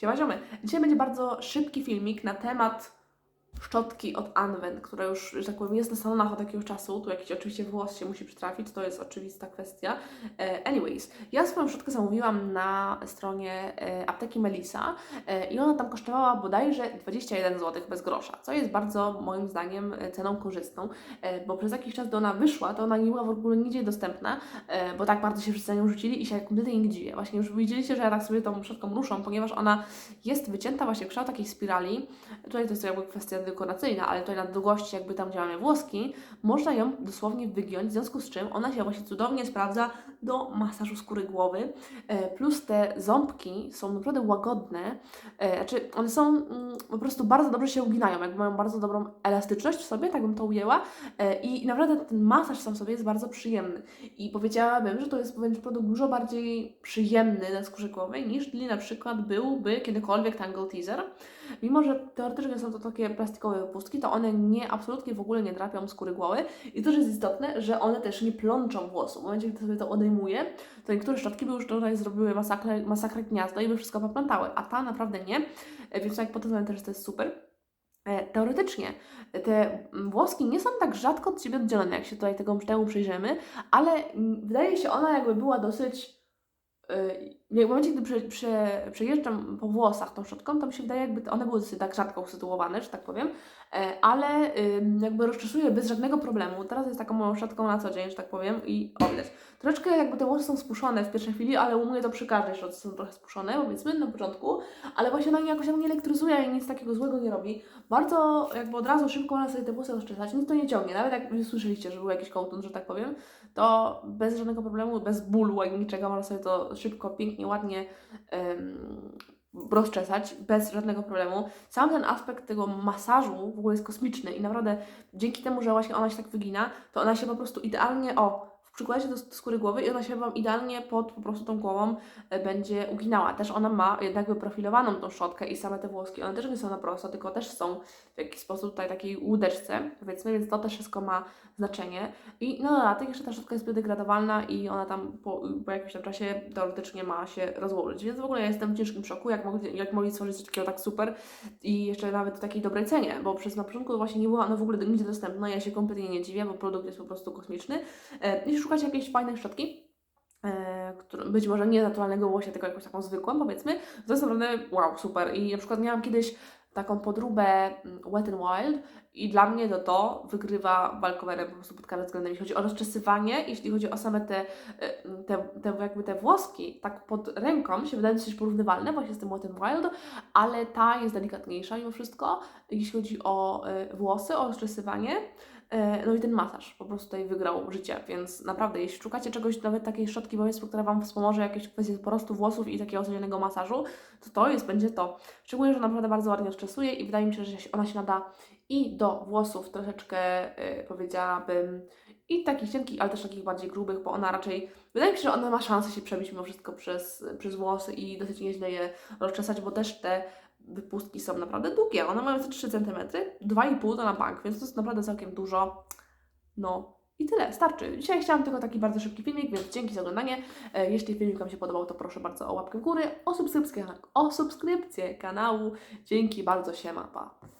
Siema ziomy. Dzisiaj będzie bardzo szybki filmik na temat szczotki od Anwen, która już, że tak powiem, jest na salonach od jakiegoś czasu. Tu jakiś oczywiście włos się musi przytrafić, to jest oczywista kwestia. E, anyways, ja swoją szczotkę zamówiłam na stronie e, apteki Melisa e, i ona tam kosztowała bodajże 21 zł bez grosza, co jest bardzo moim zdaniem ceną korzystną, bo przez jakiś czas do ona wyszła, to ona nie była w ogóle nigdzie dostępna, bo tak bardzo się wszyscy na nią rzucili i się kompletnie nie dziwię. Właśnie już widzieliście, że ja tak sobie tą szczotką ruszam, ponieważ ona jest wycięta właśnie w kształt takiej spirali. Tutaj to jest jakby kwestia dekoracyjna, ale tutaj na długości jakby tam, gdzie mamy włoski, można ją dosłownie wygiąć, w związku z czym ona się właśnie cudownie sprawdza do masażu skóry głowy. E, Plus te ząbki są naprawdę łagodne, e, znaczy one są mm, po prostu bardzo dobrze się uginają, jakby mają bardzo dobrą elastyczność w sobie, tak bym to ujęła E, i naprawdę ten masaż sam sobie jest bardzo przyjemny i powiedziałabym, że to jest produkt dużo bardziej przyjemny na skórze głowej niż na przykład byłby kiedykolwiek Tangle Teaser. Mimo, że teoretycznie są to takie plastikowe wypustki, to one nie, absolutnie w ogóle nie drapią skóry głowy i też jest istotne, że one też nie plączą włosów. W momencie, gdy sobie to to niektóre szczotki by już tutaj zrobiły masakrę, masakrę gniazda i by wszystko poplątały, a ta naprawdę nie, E, więc jak pod tym względem też to jest super. E, Teoretycznie te mm, włoski nie są tak rzadko od siebie oddzielone, jak się tutaj tego temu przyjrzymy, ale mm, wydaje się ona jakby była dosyć. Y, Jak w momencie, gdy prze, prze, przejeżdżam po włosach tą szczotką, to mi się wydaje, jakby one były tak rzadko usytuowane, że tak powiem, e, ale jakby rozczesuję bez żadnego problemu. Teraz jest taką moją szczotką na co dzień, że tak powiem, i o widać. Troszeczkę jakby te włosy są spuszczone w pierwszej chwili, ale u mnie to przy każdej szczotce są trochę spuszczone, powiedzmy, na początku, ale właśnie ona mnie jakoś tam nie elektryzuje i nic takiego złego nie robi. Bardzo jakby od razu szybko można sobie te włosy rozczesać, nic to nie ciągnie, nawet jak słyszeliście, że był jakiś kołtun, że tak powiem, to bez żadnego problemu, bez bólu ani niczego można sobie to szybko, pięknie, ładnie em, rozczesać, bez żadnego problemu. Sam ten aspekt tego masażu w ogóle jest kosmiczny i naprawdę dzięki temu, że właśnie ona się tak wygina, to ona się po prostu idealnie, o, przykłada się do skóry głowy i ona się Wam idealnie pod po prostu tą głową e, będzie uginała. Też ona ma jednak wyprofilowaną tą szczotkę i same te włoski, one też nie są na prosto, tylko też są w jakiś sposób tutaj takiej łódeczce, powiedzmy, więc to też wszystko ma znaczenie. I no dodatek jeszcze ta szczotka jest biodegradowalna i ona tam po, po jakimś tam czasie teoretycznie ma się rozłożyć, więc w ogóle ja jestem w ciężkim szoku, jak mogli, jak mogli stworzyć coś takiego tak super i jeszcze nawet w takiej dobrej cenie, bo przez na początku właśnie nie była ona w ogóle nigdzie dostępna, ja się kompletnie nie dziwię, bo produkt jest po prostu kosmiczny. E, Szukacie jakiejś fajnej szczotki, e, być może nie naturalnego włosia, tylko jakąś taką zwykłą, powiedzmy, to jest naprawdę wow, super. I na przykład miałam kiedyś taką podróbę mm, Wet n Wild i dla mnie to to wygrywa walkowerem po prostu pod każdym względem, jeśli chodzi o rozczesywanie, jeśli chodzi o same te, e, te, te jakby te włoski, tak pod ręką się wydają dosyć porównywalne właśnie z tym Wet n Wild, ale ta jest delikatniejsza mimo wszystko, jeśli chodzi o e, włosy, o rozczesywanie. E, No i ten masaż po prostu tutaj wygrał życie, więc naprawdę, jeśli szukacie czegoś, nawet takiej szczotki powiedzmy, która Wam wspomoże jakieś kwestie porostu włosów i takiego codziennego masażu, to to jest, będzie to. Szczególnie, że naprawdę bardzo ładnie rozczesuje i wydaje mi się, że ona się nada i do włosów troszeczkę, e, powiedziałabym, i takich cienkich, ale też takich bardziej grubych, bo ona raczej, wydaje mi się, że ona ma szansę się przebić mimo wszystko przez, przez włosy i dosyć nieźle je rozczesać, bo też te wypustki są naprawdę długie. One mają te 3 cm, 2,5 to na bank, więc to jest naprawdę całkiem dużo. No i tyle, starczy. Dzisiaj chciałam tylko taki bardzo szybki filmik, więc dzięki za oglądanie. E, Jeśli filmik Wam się podobał, to proszę bardzo o łapkę w górę, o subskrypcję, o subskrypcję kanału. Dzięki bardzo, siema, pa.